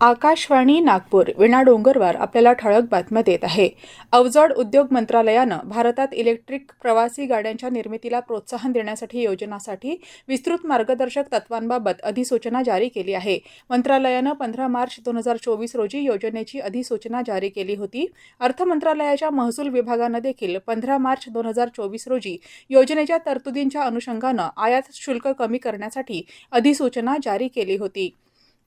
आकाशवाणी नागपूर विणा डोंगरवार आपल्याला ठळक बातम्या देत आहे. अवजड उद्योग मंत्रालयानं भारतात इलेक्ट्रिक प्रवासी गाड्यांच्या निर्मितीला प्रोत्साहन देण्यासाठी योजनासाठी विस्तृत मार्गदर्शक तत्वांबाबत अधिसूचना जारी केली आहे. मंत्रालयानं पंधरा मार्च दोन हजार चोवीस रोजी योजनेची अधिसूचना जारी केली होती. अर्थ मंत्रालयाच्या महसूल विभागानं देखील पंधरा मार्च दोन हजार चोवीस रोजी योजनेच्या तरतुदींच्या अनुषंगानं आयात शुल्क कमी करण्यासाठी अधिसूचना जारी केली होती.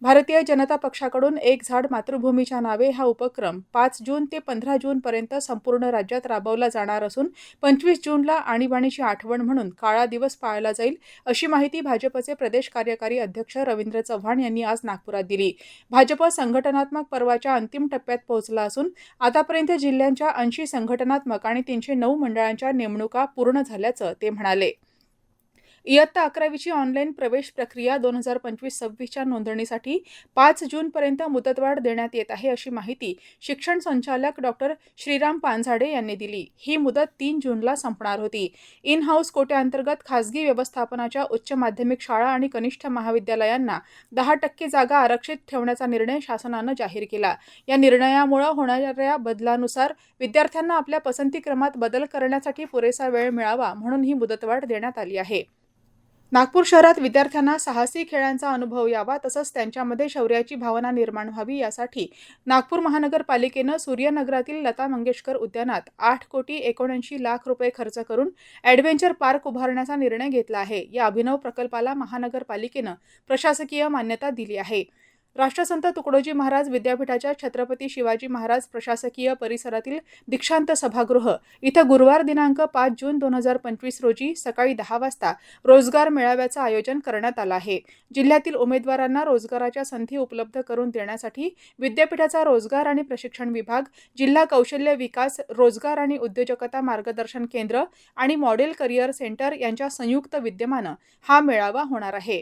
भारतीय जनता पक्षाकडून एक झाड मातृभूमीच्या नावे हा उपक्रम पाच जून ते पंधरा जूनपर्यंत संपूर्ण राज्यात राबवला जाणार असून पंचवीस जूनला आणीबाणीची आठवण म्हणून काळा दिवस पाळला जाईल अशी माहिती भाजपचे प्रदेश कार्यकारी अध्यक्ष रवींद्र चव्हाण यांनी आज नागपुरात दिली. भाजप संघटनात्मक पर्वाच्या अंतिम टप्प्यात पोहोचला असून आतापर्यंत जिल्ह्यांच्या ऐंशी संघटनात्मक आणि तीनशे नऊ मंडळांच्या नेमणुका पूर्ण झाल्याचं ते म्हणाले. इयत्ता अकरावीची ऑनलाईन प्रवेश प्रक्रिया दोन हजार पंचवीस सव्वीसच्या नोंदणीसाठी पाच जूनपर्यंत मुदतवाढ देण्यात येत आहे अशी माहिती शिक्षण संचालक डॉक्टर श्रीराम पानझाडे यांनी दिली. ही मुदत तीन जूनला संपणार होती. इन हाऊस कोट्याअंतर्गत खासगी व्यवस्थापनाच्या उच्च माध्यमिक शाळा आणि कनिष्ठ महाविद्यालयांना दहा टक्के जागा आरक्षित ठेवण्याचा निर्णय शासनानं जाहीर केला. या निर्णयामुळे होणाऱ्या बदलानुसार विद्यार्थ्यांना आपल्या पसंतीक्रमात बदल करण्यासाठी पुरेसा वेळ मिळावा म्हणून ही मुदतवाढ देण्यात आली आहे. नागपूर शहरात विद्यार्थ्यांना साहसी खेळांचा अनुभव यावा तसंच त्यांच्यामध्ये शौर्याची भावना निर्माण व्हावी यासाठी नागपूर महानगरपालिकेनं सूर्यनगरातील लता मंगेशकर उद्यानात आठ कोटी एकोणऐंशी लाख रुपये खर्च करून ॲडव्हेंचर पार्क उभारण्याचा निर्णय घेतला आहे. या अभिनव प्रकल्पाला महानगरपालिकेनं प्रशासकीय मान्यता दिली आहे. राष्ट्रसंत तुकडोजी महाराज विद्यापीठाच्या छत्रपती शिवाजी महाराज प्रशासकीय परिसरातील दीक्षांत सभागृह इथं गुरुवार दिनांक पाच जून दोन हजार पंचवीस रोजी सकाळी दहा वाजता रोजगार मेळाव्याचं आयोजन करण्यात आलं आहे. जिल्ह्यातील उमेदवारांना रोजगाराच्या संधी उपलब्ध करून देण्यासाठी विद्यापीठाचा रोजगार आणि प्रशिक्षण विभाग जिल्हा कौशल्य विकास रोजगार आणि उद्योजकता मार्गदर्शन केंद्र आणि मॉडेल करिअर सेंटर यांच्या संयुक्त विद्यमानं हा मेळावा होणार आहे.